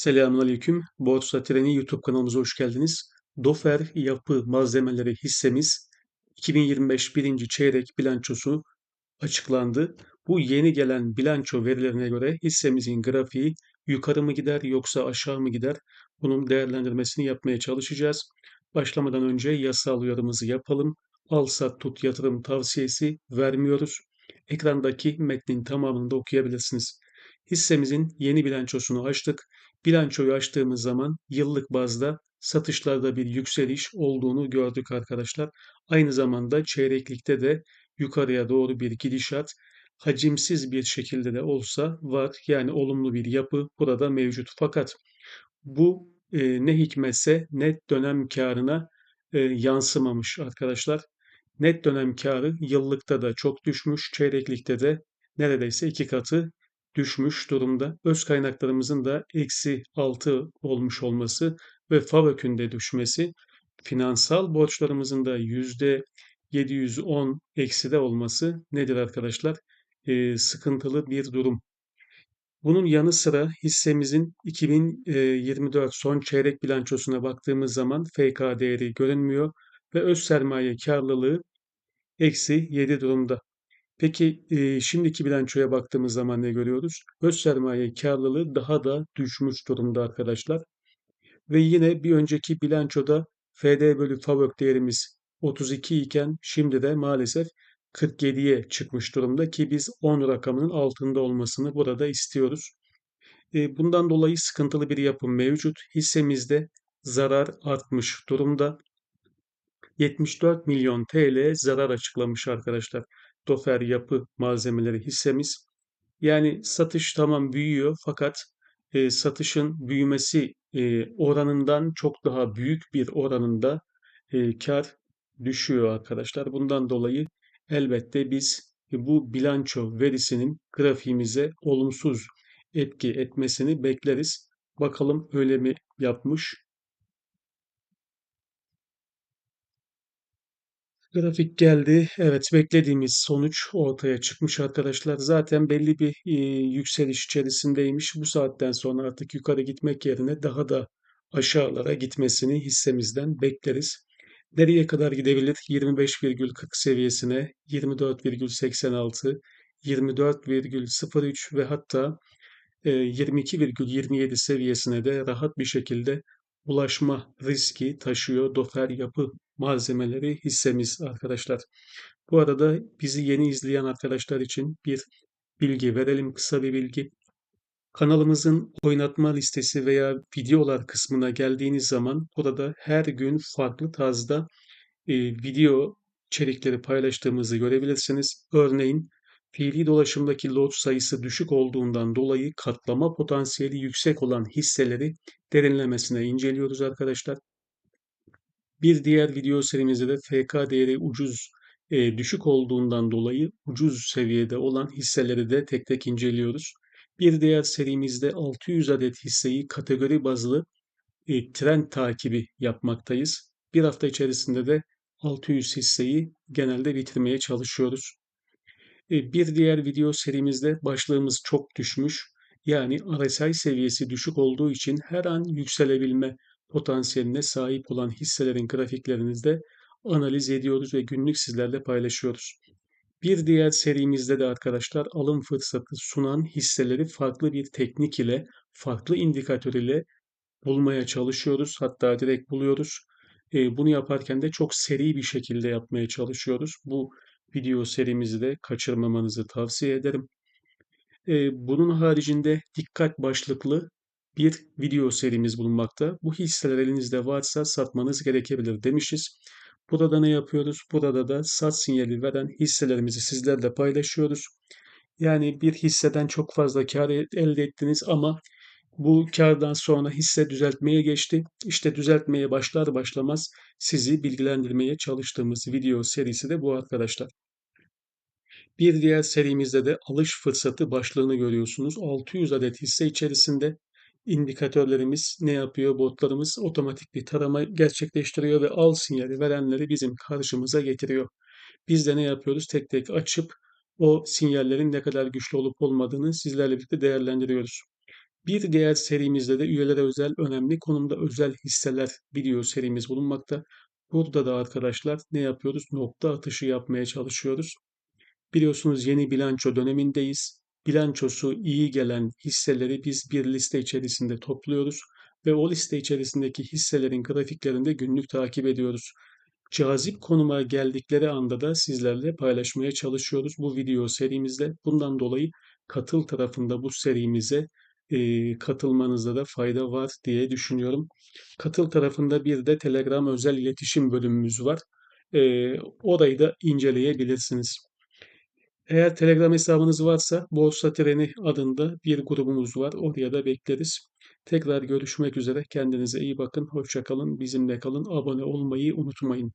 Selamünaleyküm. Borsa Treni YouTube kanalımıza hoş geldiniz. Dofer Yapı Malzemeleri hissemiz 2025 birinci çeyrek bilançosu açıklandı. Bu yeni gelen bilanço verilerine göre hissemizin grafiği yukarı mı gider yoksa aşağı mı gider? Bunun değerlendirmesini yapmaya çalışacağız. Başlamadan önce yasal uyarımızı yapalım. Al sat tut yatırım tavsiyesi vermiyoruz. Ekrandaki metnin tamamını da okuyabilirsiniz. Hissemizin yeni bilançosunu açtık. Bilançoyu açtığımız zaman yıllık bazda satışlarda bir yükseliş olduğunu gördük arkadaşlar. Aynı zamanda çeyreklikte de yukarıya doğru bir gidişat hacimsiz bir şekilde de olsa var. Yani olumlu bir yapı burada mevcut. Fakat bu e, ne hikmetse net dönem karına e, yansımamış arkadaşlar. Net dönem karı yıllıkta da çok düşmüş, çeyreklikte de neredeyse iki katı düşmüş durumda. Öz kaynaklarımızın da eksi 6 olmuş olması ve FAVÖK'ün de düşmesi, finansal borçlarımızın da yüzde 710 ekside olması nedir arkadaşlar? Ee, sıkıntılı bir durum. Bunun yanı sıra hissemizin 2024 son çeyrek bilançosuna baktığımız zaman FK değeri görünmüyor ve öz sermaye karlılığı eksi 7 durumda. Peki e, şimdiki bilançoya baktığımız zaman ne görüyoruz? Öz sermaye karlılığı daha da düşmüş durumda arkadaşlar. Ve yine bir önceki bilançoda FD bölü FAVÖK değerimiz 32 iken şimdi de maalesef 47'ye çıkmış durumda ki biz 10 rakamının altında olmasını burada istiyoruz. Bundan dolayı sıkıntılı bir yapım mevcut. Hissemizde zarar artmış durumda. 74 milyon TL zarar açıklamış arkadaşlar. Dofer Yapı Malzemeleri hissemiz. Yani satış tamam büyüyor fakat e, satışın büyümesi e, oranından çok daha büyük bir oranında e, kar düşüyor arkadaşlar. Bundan dolayı elbette biz bu bilanço verisinin grafiğimize olumsuz etki etmesini bekleriz. Bakalım öyle mi yapmış? Grafik geldi. Evet, beklediğimiz sonuç ortaya çıkmış arkadaşlar. Zaten belli bir e, yükseliş içerisindeymiş. Bu saatten sonra artık yukarı gitmek yerine daha da aşağılara gitmesini hissemizden bekleriz. Nereye kadar gidebilir? 25,40 seviyesine, 24,86, 24,03 ve hatta 22,27 seviyesine de rahat bir şekilde ulaşma riski taşıyor Dofer Yapı Malzemeleri hissemiz arkadaşlar. Bu arada bizi yeni izleyen arkadaşlar için bir bilgi verelim, kısa bir bilgi. Kanalımızın oynatma listesi veya videolar kısmına geldiğiniz zaman burada her gün farklı tarzda e, video içerikleri paylaştığımızı görebilirsiniz. Örneğin fiili dolaşımdaki lot sayısı düşük olduğundan dolayı katlama potansiyeli yüksek olan hisseleri derinlemesine inceliyoruz arkadaşlar. Bir diğer video serimizde de FK değeri ucuz e, düşük olduğundan dolayı ucuz seviyede olan hisseleri de tek tek inceliyoruz. Bir diğer serimizde 600 adet hisseyi kategori bazlı e, trend takibi yapmaktayız. Bir hafta içerisinde de 600 hisseyi genelde bitirmeye çalışıyoruz. E, bir diğer video serimizde başlığımız çok düşmüş. Yani RSI seviyesi düşük olduğu için her an yükselebilme potansiyeline sahip olan hisselerin grafiklerini de analiz ediyoruz ve günlük sizlerle paylaşıyoruz. Bir diğer serimizde de arkadaşlar alım fırsatı sunan hisseleri farklı bir teknik ile, farklı indikatör ile bulmaya çalışıyoruz. Hatta direkt buluyoruz. E, bunu yaparken de çok seri bir şekilde yapmaya çalışıyoruz. Bu video serimizi de kaçırmamanızı tavsiye ederim. E, bunun haricinde dikkat başlıklı bir video serimiz bulunmakta. Bu hisseler elinizde varsa satmanız gerekebilir demişiz. Burada ne yapıyoruz? Burada da sat sinyali veren hisselerimizi sizlerle paylaşıyoruz. Yani bir hisseden çok fazla kar elde ettiniz ama bu kardan sonra hisse düzeltmeye geçti. İşte düzeltmeye başlar başlamaz sizi bilgilendirmeye çalıştığımız video serisi de bu arkadaşlar. Bir diğer serimizde de alış fırsatı başlığını görüyorsunuz. 600 adet hisse içerisinde indikatörlerimiz ne yapıyor? Botlarımız otomatik bir tarama gerçekleştiriyor ve al sinyali verenleri bizim karşımıza getiriyor. Biz de ne yapıyoruz? Tek tek açıp o sinyallerin ne kadar güçlü olup olmadığını sizlerle birlikte değerlendiriyoruz. Bir diğer serimizde de üyelere özel önemli konumda özel hisseler video serimiz bulunmakta. Burada da arkadaşlar ne yapıyoruz? Nokta atışı yapmaya çalışıyoruz. Biliyorsunuz yeni bilanço dönemindeyiz. Bilançosu iyi gelen hisseleri biz bir liste içerisinde topluyoruz ve o liste içerisindeki hisselerin grafiklerini de günlük takip ediyoruz. Cazip konuma geldikleri anda da sizlerle paylaşmaya çalışıyoruz bu video serimizde. Bundan dolayı katıl tarafında bu serimize e, katılmanızda da fayda var diye düşünüyorum. Katıl tarafında bir de Telegram özel iletişim bölümümüz var. E, orayı da inceleyebilirsiniz. Eğer Telegram hesabınız varsa Borsa Treni adında bir grubumuz var. Oraya da bekleriz. Tekrar görüşmek üzere. Kendinize iyi bakın. Hoşça kalın. Bizimle kalın. Abone olmayı unutmayın.